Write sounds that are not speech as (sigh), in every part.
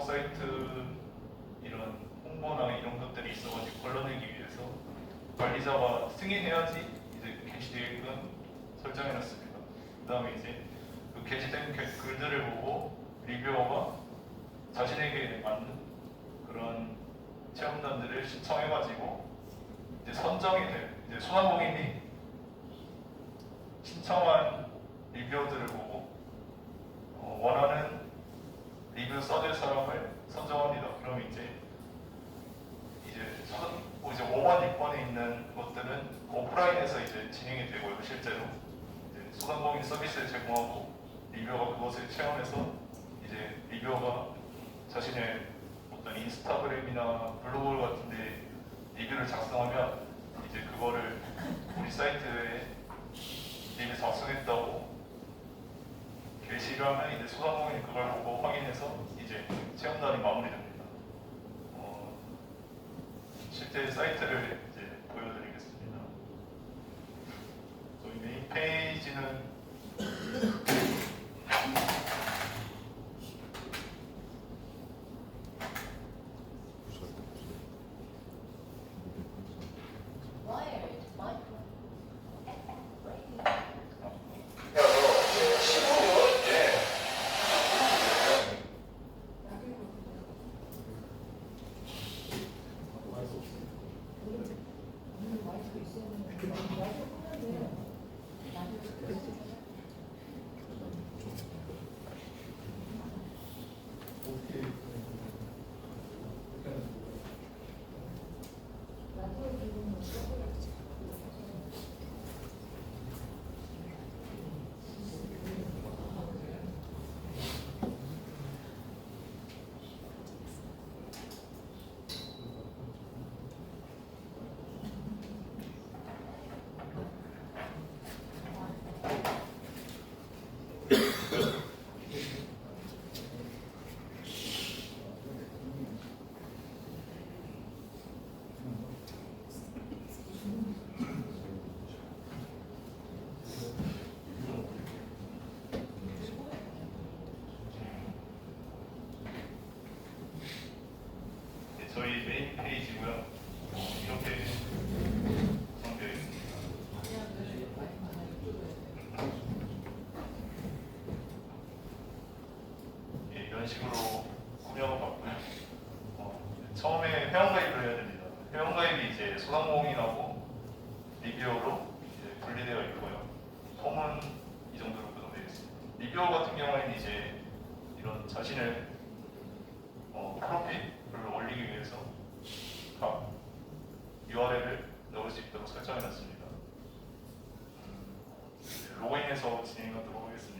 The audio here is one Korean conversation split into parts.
사이트 이런 홍보나 이런 것들이 있어가지고 걸러내기 위해서 관리자가 승인해야지 이제 게시되게끔 설정해놨습니다. 그 다음에 이제 그 게시된 게- 글들을 보고 리뷰어가 자신에게 맞는 그런 체험단들을 신청해가지고 이제 선정이 돼 이제 소상공인이 신청한 리뷰어들을 보고 어, 원하는 리뷰 써줄 사람을 선정합니다. 그럼 이제 이제 선, 뭐 이제 5번, 6번에 있는 것들은 오프라인에서 이제 진행이 되고요. 실제로 이제 소상공인 서비스를 제공하고 리뷰어가 그것을 체험해서 이제 리뷰어가 자신의 어떤 인스타그램이나 블로그 같은데 리뷰를 작성하면 이제 그거를 우리 사이트에 리뷰 작성했다고 하면 이제 소상공인이 그걸 보고 확인해서 이제 체험단이 마무리됩니다. 어, 실제 사이트를 이제 보여드리겠습니다. 저희 메인 페이지는 이런 식으로 구명을 받고요. 어, 처음에 회원가입을 해야 됩니다. 회원가입이 이제 소상공인하고 리뷰어로 이제 분리되어 있고요. 폼은 이 정도로 구성되어 있습니다. 리뷰어 같은 경우에는 이제 이런 자신을 어, 프로필을 올리기 위해서 각 URL을 넣을 수 있도록 설정해 놨습니다. 음, 로그인해서 진행하도록 하겠습니다.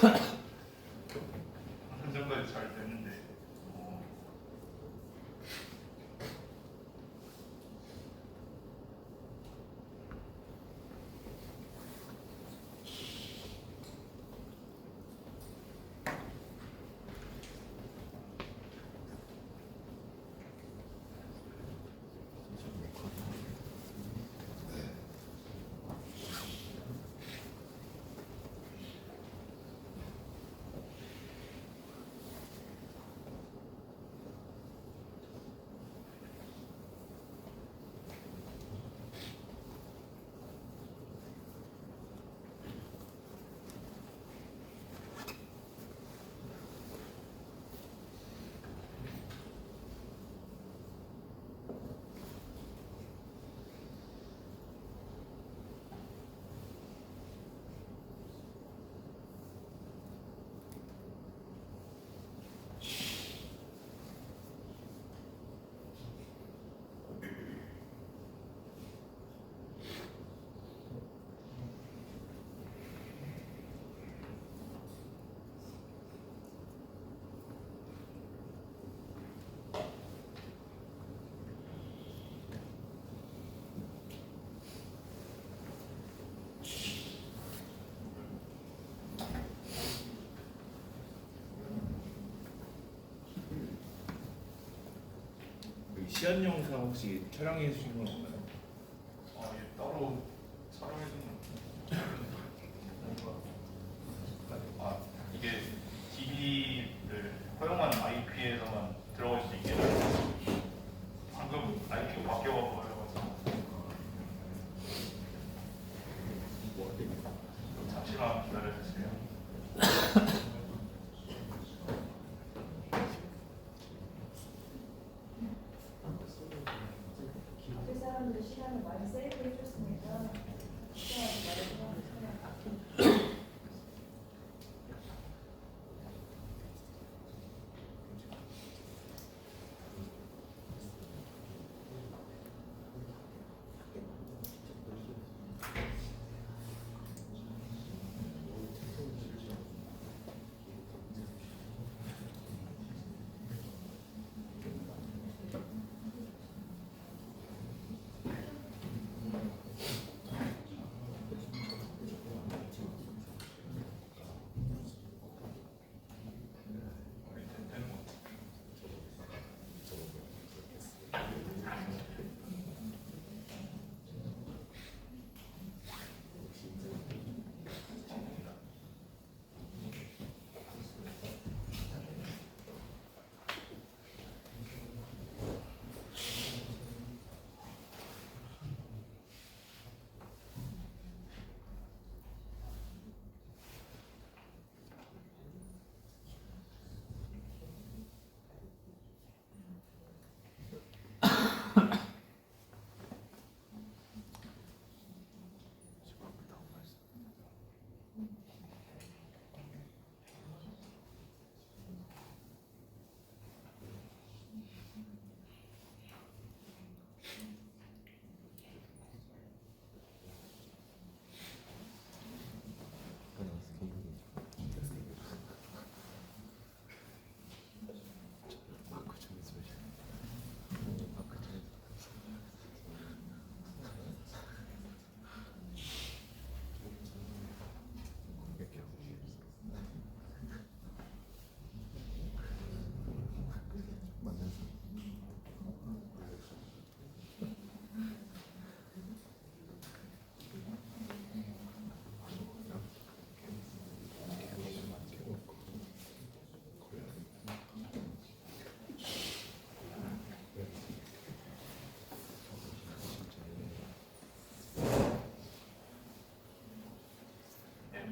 Huh. (laughs) 시연 영상 혹시 촬영해 주신 건 없나요?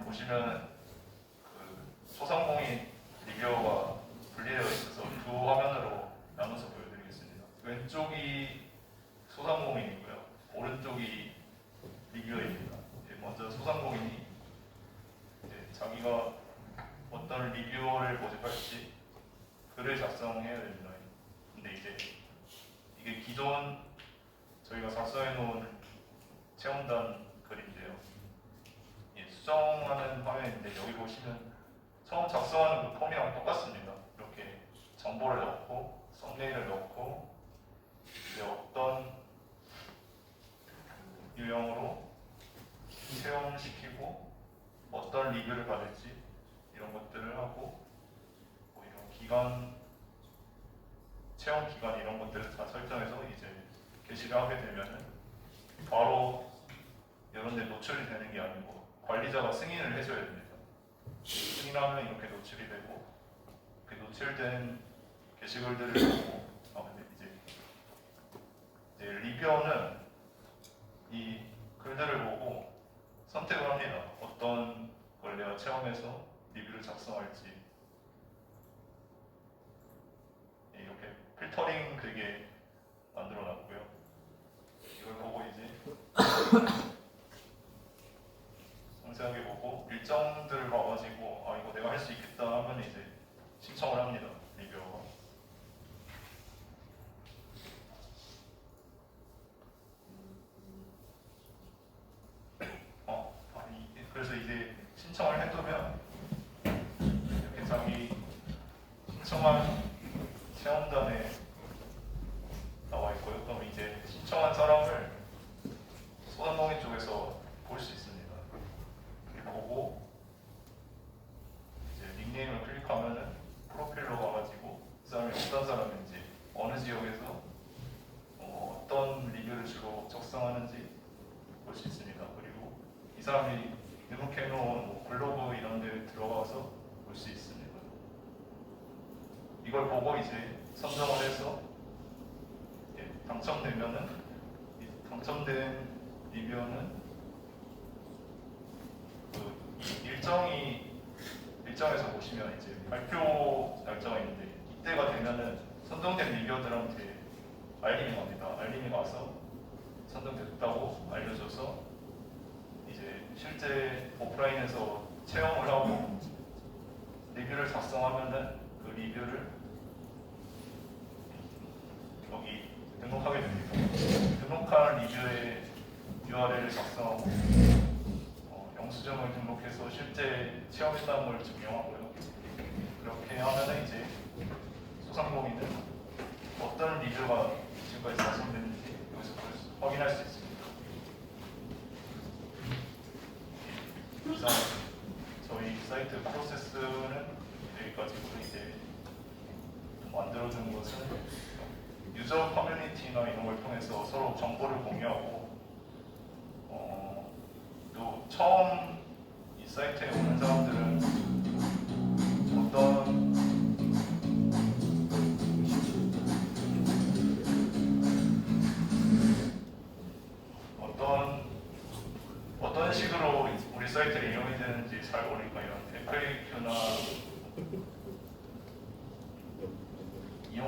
보시면 그 소상공인 리뷰어가 분리되어 있어서 두 화면으로 나눠서 보여드리겠습니다. 왼쪽이 소상공인이고요. 오른쪽이 리뷰어입니다. 예, 먼저 소상공인이 자기가 어떤 리뷰어를 모집할지 글을 작성해야 됩니다. 근데 이제 이게 기존 저희가 작성해 놓은 체험단 글인데요. 예, 수정하는 화면인데 여기 보시면 처음 작성하는 그 폼이랑 똑같습니다. 이렇게 정보를 넣고 썸네일을 넣고 이제 어떤 유형으로 체험시키고 어떤 리뷰를 받을지 이런 것들을 하고 뭐 이런 기간 체험 기간 이런 것들을 다 설정해서 이제 게시를 하게 되면은 바로 이런 데 노출이 되는 게 아니고 관리자가 승인을 해줘야 됩니다. 승인하면 이렇게 노출이 되고 그 노출된 게시글들을 보고 아 근데 이제 이제 리뷰어는 이 글들을 보고 선택을 합니다. 어떤 걸 내가 체험해서 리뷰를 작성할지 네, 이렇게 필터링 되게 만들어 놨고요. 이걸 보고 이제 상세하게 보고 일정들을 봐가지고 아 이거 내가 할 수 있겠다 하면 이제 신청을 합니다. 리뷰어가. 어, 아니 그래서 이제 신청을 해두면 이렇게 자기 신청한 체험단에 나와 있고요. 그럼 이제 신청한 사람을 소상공인 쪽에서 볼 수 있습니다. 이렇게 보고 이제 닉네임을 클릭하면은 프로필로 가가지고 그 사람이 어떤 사람인지 어느 지역에서 어, 어떤 리뷰를 주로 작성하는지 볼 수 있습니다. 그리고 이 사람이 등록해놓은 뭐 블로그 이런 데 들어가서 볼 수 있습니다. 이걸 보고 이제 선정을 해서 예, 당첨되면은 이 당첨된 리뷰어는 그 일정이 일정에서 보시면 이제 발표 날짜가 있는데 이때가 되면은 선정된 리뷰어들한테 알림이 갑니다. 알림이 가서 선정됐다고 알려줘서 이제 실제 오프라인에서 체험을 하고 리뷰를 작성하면은 그 리뷰를 여기 등록하게 됩니다. 등록한 리뷰의 URL을 작성하고 어, 영수증을 등록해서 실제 체험했다는 걸 증명하고요. 그렇게 하면은 이제 소상공인은 어떤 리뷰가 지금까지 작성됐는지 여기서 확인할 수 있습니다. 이상 저희 사이트 프로세스는 여기까지고 이제 만들어준 것은 유저 커뮤니티나 이런 걸 통해서 서로 정보를 공유하고 어, 또 처음 이 사이트에 오는 사람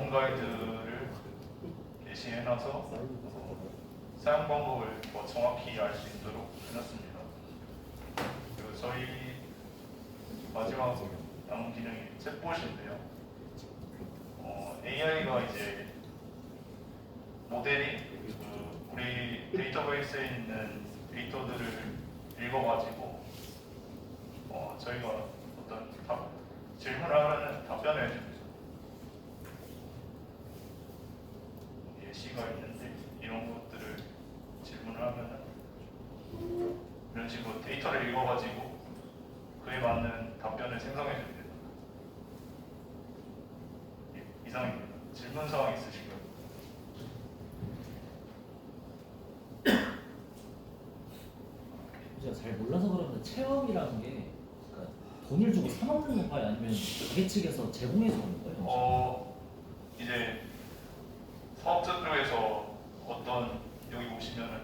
가이드를 게시해놔서 어, 사용 방법을 더 정확히 알 수 있도록 해놨습니다. 그리고 저희 마지막 남은 기능이 챗봇인데요. 어, AI가 이제 모델이 그 우리 데이터베이스에 있는 데이터들을 읽어가지고 어, 저희가 어떤 답, 질문을 하면 답변을 해줍니다. 예시가 있는데 이런 것들을 질문을 하면은 이런 식으로 데이터를 읽어가지고 그에 맞는 답변을 생성해 줍니다. 이- 이상입니다. 질문 사항 있으신가요? 제가 잘 몰라서 그러는데 체험이라는 게 그러니까 돈을 주고 사 먹는 건가요? 아니면 가게 측에서 제공해 주는 거예요? 어 이제 사업자 쪽에서 어떤 여기 보시면은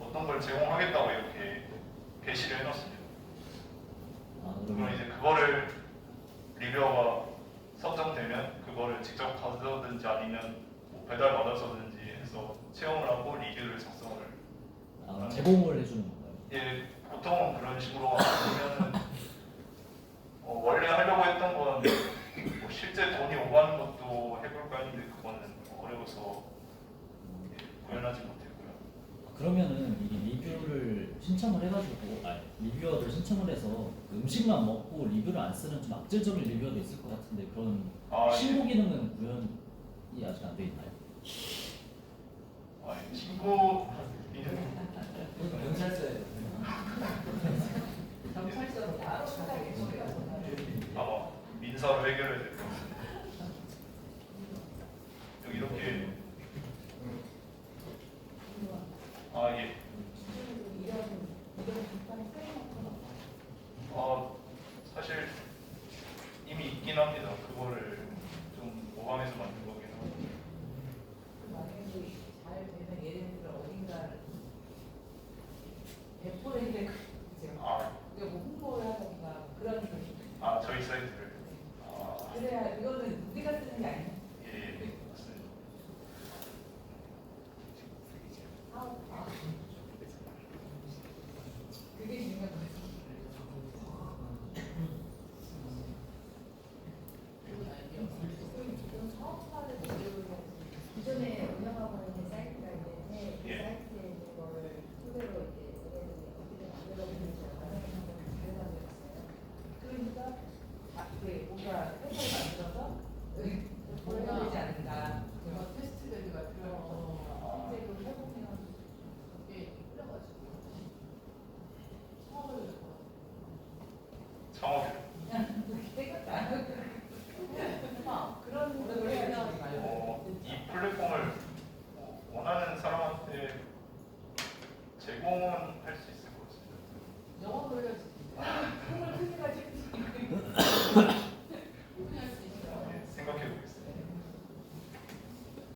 어떤 걸 제공하겠다고 이렇게 게시를 해놨습니다. 아 그럼 이제 그거를 리뷰어가 선정되면 그거를 직접 가져든지 아니면 뭐 배달 받아서든지 해서 체험을 하고 리뷰를 작성을 아, 제공을 해주는 건가요? 예 보통은 그런 식으로 아니면은 어, 원래 하려고 했던 건 뭐 실제 돈이 오가는 것도 해볼까 했는데 그거는 어려워서 예, 구현하지 못했고요. 그러면은 이 리뷰를 신청을 해가지고 아 리뷰어를 신청을 해서 그 음식만 먹고 리뷰를 안 쓰는 좀 악재적인 리뷰어도 있을 것 같은데 그런 아, 예. 신고 기능은 구현이 아직 안 돼 있나요? 아, 예. 신고 이제 아, 뭐 홍보를 하던가 그런 아 저희 사이트를 우리가 회사에 만들어서 우리가